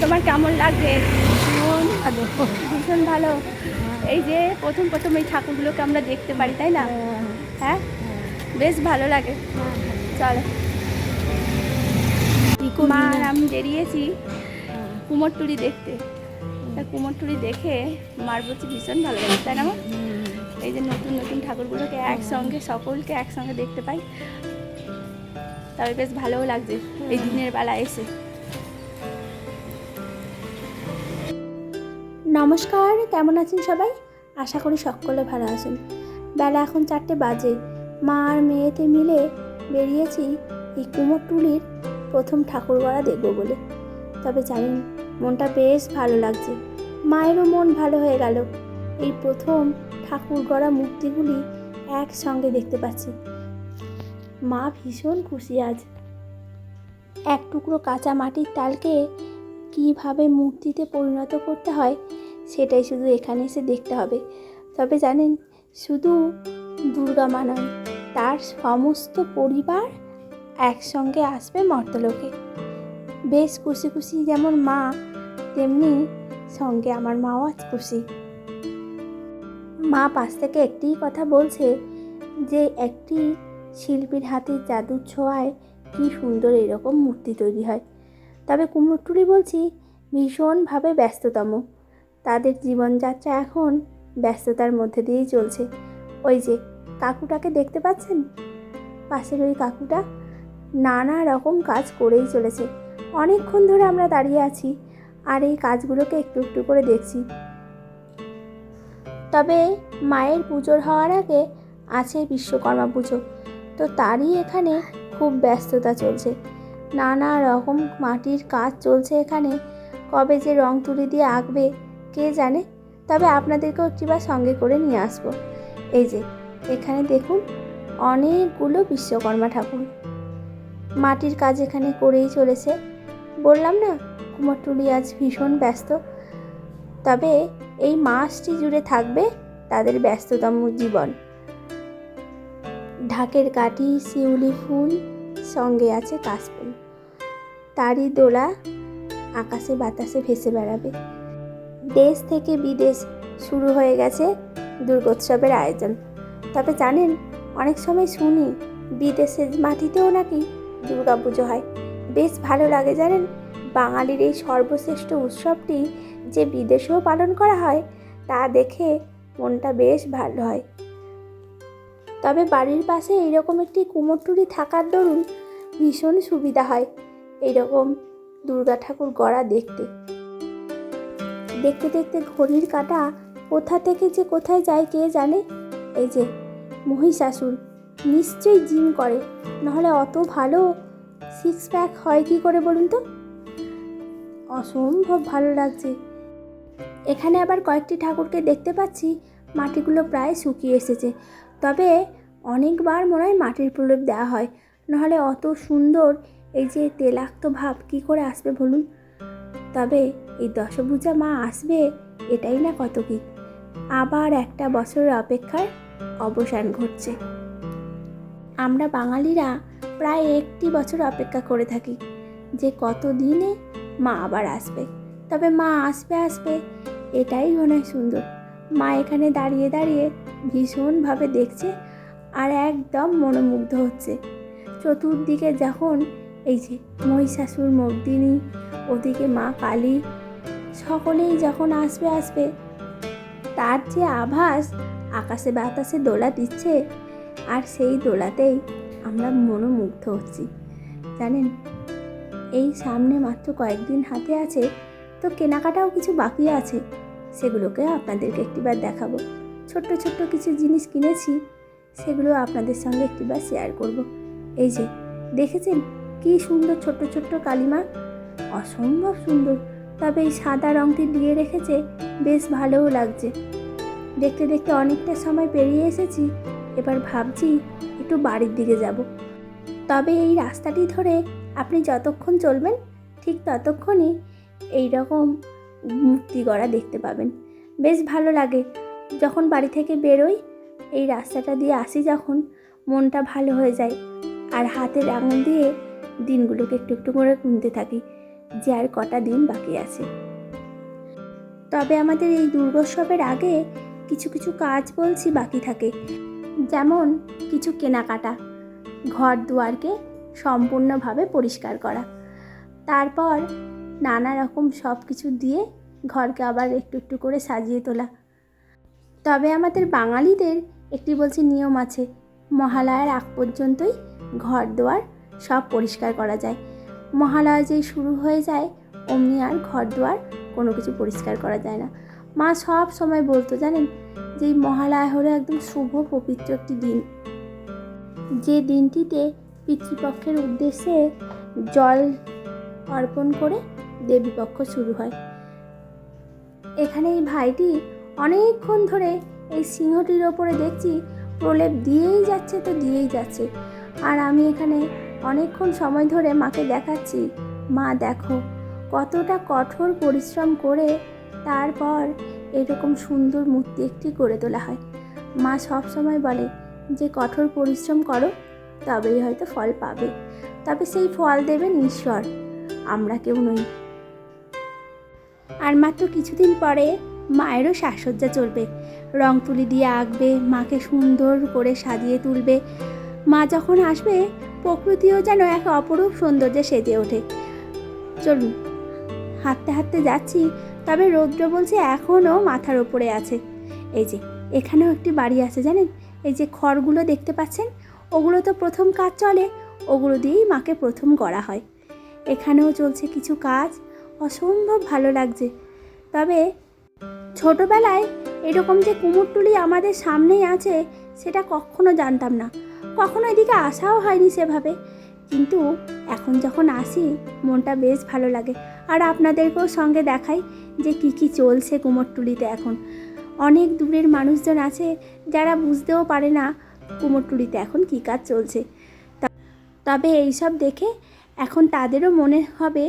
তোমার কেমন লাগছে? ভীষণ ভালো। ভীষণ ভালো। এই যে প্রথম প্রথম এই ঠাকুরগুলোকে আমরা দেখতে পারি তাই না? হ্যাঁ? বেশ ভালো লাগে। চলো। মা আর আমি বেরিয়েছি কুমোরটুলি দেখতে। তা কুমোরটুলি দেখে মার বলছি ভীষণ ভালো লাগে তাই না? এই যে নতুন নতুন ঠাকুরগুলোকে একসঙ্গে সকলকে একসঙ্গে দেখতে পাই। তবে বেশ ভালোও লাগছে। এই দিনের বেলা এসে। নমস্কার, কেমন আছেন সবাই? আশা করি সকলে ভালো আছেন। বেলা এখন চারটে বাজে। মা আর মেয়েতে মিলে বেরিয়েছি এই কুমোরটুলির প্রথম ঠাকুর গড়া দেখব বলে। তবে জানেন, মনটা বেশ ভালো লাগছে। মায়েরও মন ভালো হয়ে গেল। এই প্রথম ঠাকুর গড়া মূর্তিগুলি একসঙ্গে দেখতে পাচ্ছি। মা ভীষণ খুশি আজ। এক টুকরো কাঁচা মাটির তালকে কীভাবে মূর্তিতে পরিণত করতে হয় সেটাই শুধু এখানে এসে দেখতে হবে। তবে জানেন, শুধু দুর্গা মা নয়, তার সমস্ত পরিবার একসঙ্গে আসবে মর্তলোকে। বেশ খুশি খুশি যেমন মা, তেমনি সঙ্গে আমার মাও আজ খুশি। মা পাশ থেকে একটিই কথা বলছে যে, একটি শিল্পীর হাতে জাদুর ছোঁয়ায় কী সুন্দর এরকম মূর্তি তৈরি হয়। তবে কুমোরটুলি বলছি, ভীষণভাবে ব্যস্ততম। তাদের জীবনযাত্রা এখন ব্যস্ততার মধ্যে দিয়েই চলছে। ওই যে, কাকুটাকে দেখতে পাচ্ছেন? পাশের ওই কাকুটা নানা রকম কাজ করেই চলেছে। অনেকক্ষণ ধরে আমরা দাঁড়িয়ে আছি আর এই কাজগুলোকে একটু একটু করে দেখছি। তবে মায়ের পুজোর হওয়ার আগে আছে বিশ্বকর্মা পুজো। তো তারই এখানে খুব ব্যস্ততা চলছে। নানা রকম মাটির কাজ চলছে এখানে। কবে যে রং তুলি দিয়ে আঁকবে কে জানে? তবে আপনাদেরকেও একটিবার সঙ্গে করে নিয়ে আসব। এই যে, এখানে দেখুন, অনেকগুলো বিশ্বকর্মা ঠাকুর। মাটির কাজ এখানে করেই চলেছে। বললাম না কুমারটুলি আজ ভীষণ ব্যস্ত। তবে এই মাসটি জুড়ে থাকবে তাদের ব্যস্ততম জীবন। ঢাকের কাঠি, শিউলি ফুল, সঙ্গে আছে কাশফুল তারই দোলা আকাশে বাতাসে ভেসে বেড়াবে। দেশ থেকে বিদেশ শুরু হয়ে গেছে দুর্গোৎসবের আয়োজন। তবে জানেন, অনেক সময় শুনি বিদেশের মাটিতেও নাকি দুর্গাপুজো হয়। বেশ ভালো লাগে জানেন, বাঙালির এই সর্বশ্রেষ্ঠ উৎসবটি যে বিদেশেও পালন করা হয়, তা দেখে মনটা বেশ ভালো হয়। তবে বাড়ির পাশে এইরকম একটি কুমোরটুলি থাকার দরুন ভীষণ সুবিধা হয়। এইরকম দুর্গা ঠাকুর গড়া দেখতে। দেখতে দেখতে ঘড়ির কাটা কোথা থেকে যে কোথায় যায় কে জানে? এই যে, মহিষাসুর, নিশ্চয়ই জিম করে। নাহলে অত ভালো সিক্স প্যাক হয় কি করে বলুন তো? অসম্ভব ভালো লাগছে। এখানে আবার কয়েকটি ঠাকুরকে দেখতে পাচ্ছি, মাটিগুলো প্রায় শুকিয়ে এসেছে। তবে অনেকবার মনে হয় মাটির প্রলেপ দেওয়া হয়। নাহলে অত সুন্দর এই যে তেলাক্ত ভাব কি করে আসবে বলুন? তবে এই দশভূজা মা আসবে, এটাই না কত কি আবার একটা বছরের অপেক্ষার অবসান ঘটছে। আমরা বাঙালিরা প্রায় একটি বছর অপেক্ষা করে থাকি যে কত দিনে মা আবার আসবে। তবে মা আসবে আসবে, এটাই মনে হয় সুন্দর। মা এখানে দাঁড়িয়ে দাঁড়িয়ে ভীষণভাবে দেখছে আর একদম মনোমুগ্ধ হচ্ছে। চতুর্দিকে যখন এই যে মহিষাসুর মর্দিনী, ওদিকে মা কালী সকলেই যখন আসবে আসবে। তার যে আভাস, আকাশে বাতাসে দোলা দিচ্ছে, আর সেই দোলাতেই আমরা মনোমুগ্ধ হচ্ছি। জানেন, এই সামনে মাত্র কয়েকদিন হাতে আছে, তো কেনাকাটাও কিছু বাকি আছে। সেগুলোকে আপনাদেরকে একটিবার দেখাবো। ছোট্ট ছোট্ট কিছু জিনিস কিনেছি, সেগুলো আপনাদের সঙ্গে একটিবার শেয়ার করব। এই যে, দেখেছেন? কি সুন্দর ছোট্ট ছোট্ট কালিমা? অসম্ভব সুন্দর। তবে এই সাদা রঙটি দিয়ে রেখেছে বেশ ভালোও লাগছে। দেখতে দেখতে অনেকটা সময় পেরিয়ে এসেছি, এবার ভাবছি একটু বাড়ির দিকে যাব। তবে এই রাস্তাটি ধরে আপনি যতক্ষণ চলবেন, ঠিক ততক্ষণই এই রকম মূর্তি গড়া দেখতে পাবেন। বেশ ভালো লাগে। যখন বাড়ি থেকে বেরোই, এই রাস্তাটা দিয়ে আসি যখন মনটা ভালো হয়ে যায়। আর হাতের আঙুল দিয়ে দিনগুলোকে একটু একটু করে গুনতে থাকি। যে আর কটা দিন বাকি আছে। তবে আমাদের এই দুর্গোৎসবের আগে কিছু কিছু কাজ বলছি বাকি থাকে। যেমন কিছু কেনাকাটা ঘর দুয়ারকে সম্পূর্ণভাবে পরিষ্কার করা। তারপর নানা রকম সব কিছু দিয়ে ঘরকে আবার একটু একটু করে সাজিয়ে তোলা। তবে আমাদের বাঙালিদের একটি বলছি নিয়ম আছে, মহালয়ার আগ পর্যন্তই ঘর দুয়ার সব পরিষ্কার করা যায়। মহালয়া যেই শুরু হয়ে যায়, অমনি আর ঘর দুয়ার কোনো কিছু পরিষ্কার করা যায় না। মা সব সময় বলতো, জানেন? যে এই মহালয়া হলো একদম শুভ, পবিত্র একটি দিন। যে দিনটিতে পিতৃপক্ষের উদ্দেশ্যে জল অর্পণ করে দেবীপক্ষ শুরু হয়। এখানে এই ভাইটি অনেকক্ষণ ধরে এই সিংহটির ওপরে দেখছি, প্রলেপ দিয়েই যাচ্ছে তো দিয়েই যাচ্ছে। আর আমি এখানে অনেকক্ষণ সময় ধরে মাকে দেখাচ্ছি। মা, দেখো, কতটা কঠোর পরিশ্রম করে তারপর এরকম সুন্দর মূর্তি একটি করে তোলা হয়। মা সব সময় বলে, যে কঠোর পরিশ্রম করো, তবেই হয়তো ফল পাবে। তবে সেই ফল দেবেন ঈশ্বর আমরা কেউ নই। আর মাত্র কিছুদিন পরে মায়েরও সাজসজ্জা চলবে। রং তুলি দিয়ে আঁকবে, মাকে সুন্দর করে সাজিয়ে তুলবে। মা যখন আসবে প্রকৃতিও যেন এক অপরূপ সৌন্দর্যে সেজে ওঠে। চলুন, হাঁটতে হাঁটতে যাচ্ছি, তবে রৌদ্র বলছে এখনও মাথার ওপরে আছে। এই যে, এখানেও একটি বাড়ি আছে জানেন? এই যে খড়গুলো দেখতে পাচ্ছেন? ওগুলো তো প্রথম কাজ চলে, ওগুলো দিয়েই মাকে প্রথম গড়া হয়। এখানেও চলছে কিছু কাজ, অসম্ভব ভালো লাগছে। তবে ছোটোবেলায় এরকম যে কুমোরটুলি আমাদের সামনেই আছে, সেটা কখনো জানতাম না। কখনো এদিকে আসাও হয়নি সেভাবে। কিন্তু এখন যখন আসি, মনটা বেশ ভালো লাগে। আর আপনাদেরকেও সঙ্গে দেখাই যে কি কি চলছে কুমোরটুলিতে এখন। অনেক দূরের মানুষজন আছে যারা বুঝতেও পারে না কুমোরটুলিতে এখন কী কাজ চলছে। তবে এইসব দেখে এখন তাদেরও মনে হবে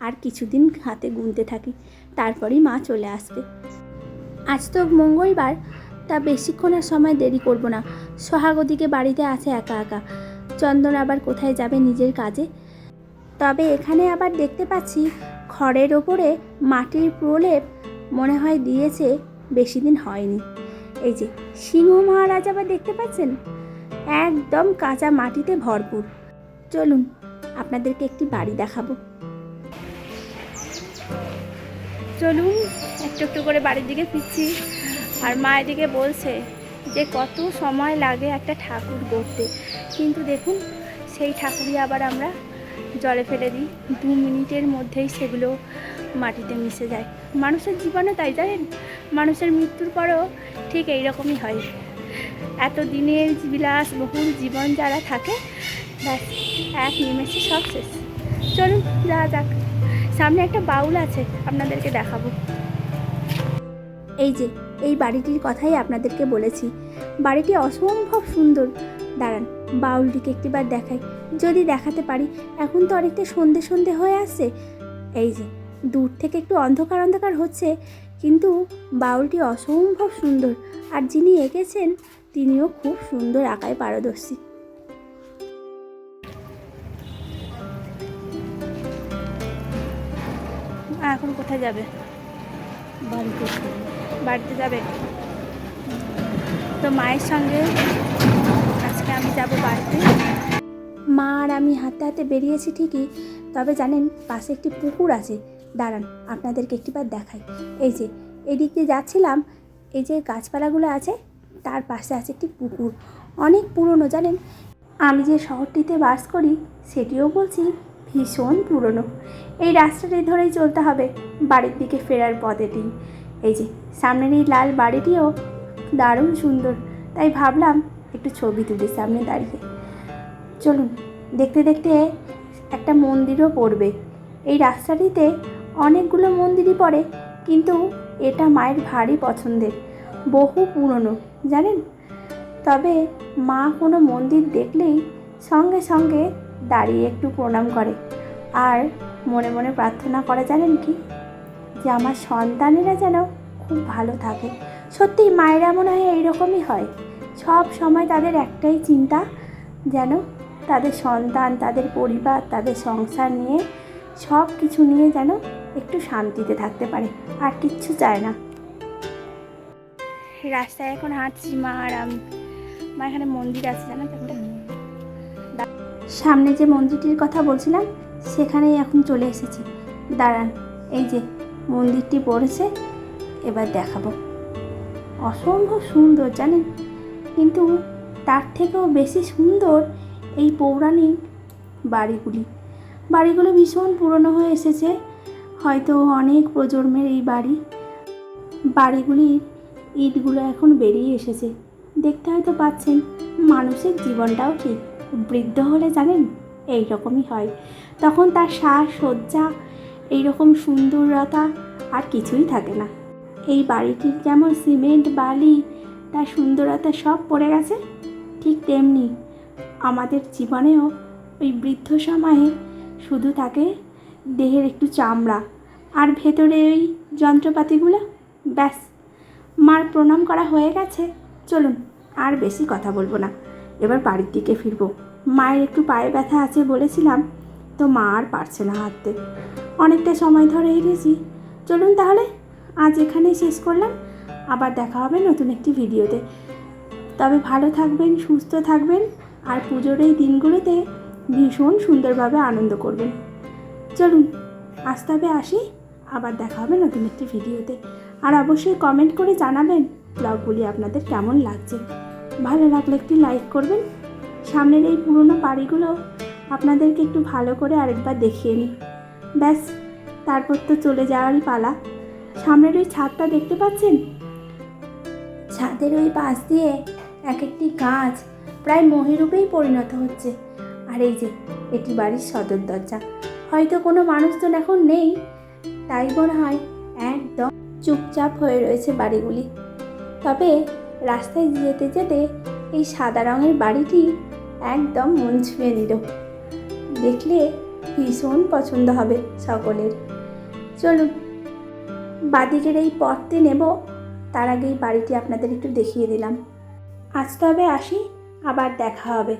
আর কিছুদিন হাতে গুনতে থাকি, তারপরেই মা চলে আসবে। আজ তো মঙ্গলবার তা বেশিক্ষণ আর সময় দেরি করব না। সোহাগ ওদিকে বাড়িতে আছে একা একা। চন্দন আবার কোথায় যাবে নিজের কাজে? তবে এখানে আবার দেখতে পাচ্ছি খড়ের ওপরে মাটির প্রলেপ মনে হয় দিয়েছে বেশি দিন হয়নি। এই যে, সিংহ মহারাজ আবার দেখতে পাচ্ছেন? একদম কাঁচা মাটিতে ভরপুর। চলুন, আপনাদেরকে একটি বাড়ি দেখাবো। চলুন, একটু একটু করে বাড়ির দিকে ফিরছি। আর মা এদিকে বলছে যে কত সময় লাগে একটা ঠাকুর গড়তে কিন্তু দেখুন, সেই ঠাকুরই আবার আমরা জলে ফেলে দিই। দু মিনিটের মধ্যেই সেগুলো মাটিতে মিশে যায়। মানুষের জীবনে তাই, জানেন? মানুষের মৃত্যুর পরও ঠিক এইরকমই হয়। এত দিনের বিলাস বহুল জীবন যারা থাকে, ব্যাস, এক নিমেষে সব শেষ। চলুন যা যাক। সামনে একটা বাউল আছে, আপনাদেরকে দেখাবো। এই যে এই বাড়িটির কথাই আপনাদেরকে বলেছি। বাড়িটি অসম্ভব সুন্দর। দাঁড়ান বাউলটিকে একটিবার দেখাই। যদি দেখাতে পারি এখন তো অনেকটা সন্ধে সন্ধে হয়ে আসছে। এই যে দূর থেকে একটু অন্ধকার অন্ধকার হচ্ছে কিন্তু বাউলটি অসম্ভব সুন্দর। আর যিনি এঁকেছেন তিনিও খুব সুন্দর আঁকায় পারদর্শী। এখন কোথায় যাবে? বাড়িতে। বাড়িতে যাবে। তো মায়ের সঙ্গে আজকে আমি যাব বাড়িতে। মা আর আমি হাতে হাতে বেরিয়েছি ঠিকই, তবে জানেন পাশে একটি পুকুর আছে। দাঁড়ান, আপনাদেরকে একটিবার দেখাই। এই যে, এদিক দিয়ে যাচ্ছিলাম, এই যে গাছপালাগুলো আছে, তার পাশে আছে একটি পুকুর। অনেক পুরনো, জানেন? আমি যে শহরটিতে বাস করি, সেটিও বলছি ভীষণ পুরনো। এই রাস্তাটি ধরেই চলতে হবে, বাড়ির দিকে ফেরার পথেটি। এই যে, সামনের এই লাল বাড়িটিও দারুণ সুন্দর। তাই ভাবলাম একটু ছবি তুলি সামনে দাঁড়িয়ে। চলুন, দেখতে দেখতে একটা মন্দিরও পড়বে। এই রাস্তাটিতে অনেকগুলো মন্দিরই পড়ে, কিন্তু এটা মায়ের ভারী পছন্দের। বহু পুরনো, জানেন? তবে মা কোনো মন্দির দেখলেই সঙ্গে সঙ্গে দাঁড়িয়ে একটু প্রণাম করে। আর মনে মনে প্রার্থনা করে, জানেন কি? যে আমার সন্তানেরা যেন খুব ভালো থাকে। সত্যি মায়েরা মনে হয় এইরকমই হয়। সব সময় তাদের একটাই চিন্তা যেন তাদের সন্তান তাদের পরিবার তাদের সংসার নিয়ে সব কিছু নিয়ে যেন একটু শান্তিতে থাকতে পারে আর কিচ্ছু চায় না। রাস্তায় এখন হাঁটছি মা আর আমি। মা এখানে মন্দির আছে জানো তো? সামনে যে মন্দিরটির কথা বলছিলাম সেখানেই এখন চলে এসেছি। দাঁড়ান এই যে মন্দিরটি পড়েছে, এবার দেখাবো। অসম্ভব সুন্দর, জানেন? কিন্তু তার থেকেও বেশি সুন্দর এই পৌরাণিক বাড়িগুলি। বাড়িগুলো ভীষণ পুরনো হয়ে এসেছে, হয়তো অনেক প্রজন্মের এই বাড়ি। বাড়িগুলির ইটগুলো এখন বেরিয়ে এসেছে। দেখতে হয়তো পাচ্ছেন, মানুষের জীবনটাও ঠিক। বৃদ্ধ হলে, জানেন? এই রকমই হয়। তখন তার সাজ সজ্জা এইরকম সুন্দরতা আর কিছুই থাকে না। এই বাড়িটির যেমন সিমেন্ট, বালি, তার সুন্দরতা সব পড়ে গেছে, ঠিক তেমনি আমাদের জীবনেও ওই বৃদ্ধ সময়ে শুধু থাকে দেহের একটু চামড়া আর ভেতরে ওই যন্ত্রপাতিগুলো। ব্যাস, মার প্রণাম করা হয়ে গেছে। চলুন, আর বেশি কথা বলব না। এবার বাড়ির দিকে ফিরবো। মায়ের একটু পায়ে ব্যথা আছে বলেছিলাম। তো মা আর পারছে না হাঁটতে। অনেকটা সময় ধরে হেঁটেছি চলুন তাহলে, আজ এখানেই শেষ করলাম। আবার দেখা হবে নতুন একটি ভিডিওতে। তবে ভালো থাকবেন, সুস্থ থাকবেন, আর পুজোর এই দিনগুলোতে ভীষণ সুন্দরভাবে আনন্দ করবেন। চলুন, আজ তবে আসি। আবার দেখা হবে নতুন একটি ভিডিওতে। আর অবশ্যই কমেন্ট করে জানাবেন ব্লগগুলি আপনাদের কেমন লাগছে। ভালো লাগলে একটি লাইক করবেন। সামনের এই পুরনো বাড়িগুলো আপনাদেরকে একটু ভালো করে আরেকবার দেখিয়ে নিই। ব্যাস, তারপর তো চলে যাওয়ারই পালা। সামনের ওই ছাদটা দেখতে পাচ্ছেন? ছাদের ওই পাশ দিয়ে এক একটি গাছ প্রায় মহিরূপেই পরিণত হচ্ছে। আর এই যে, এটি বাড়ির সদর দরজা। হয়তো কোনো মানুষজন এখন নেই, তাই মনে হয় একদম চুপচাপ হয়ে রয়েছে বাড়িগুলি। তবে রাস্তায় যেতে যেতে এই সাদা রঙের বাড়িটি একদম মন ছুঁয়ে নিল দেখলে ভীষণ পছন্দ হবে সকলের। চলুন, বাদিকের এই পথতে নেব, তার আগেই বাড়িটি আপনাদের একটু দেখিয়ে দিলাম। আজ তবে আসি, আবার দেখা হবে।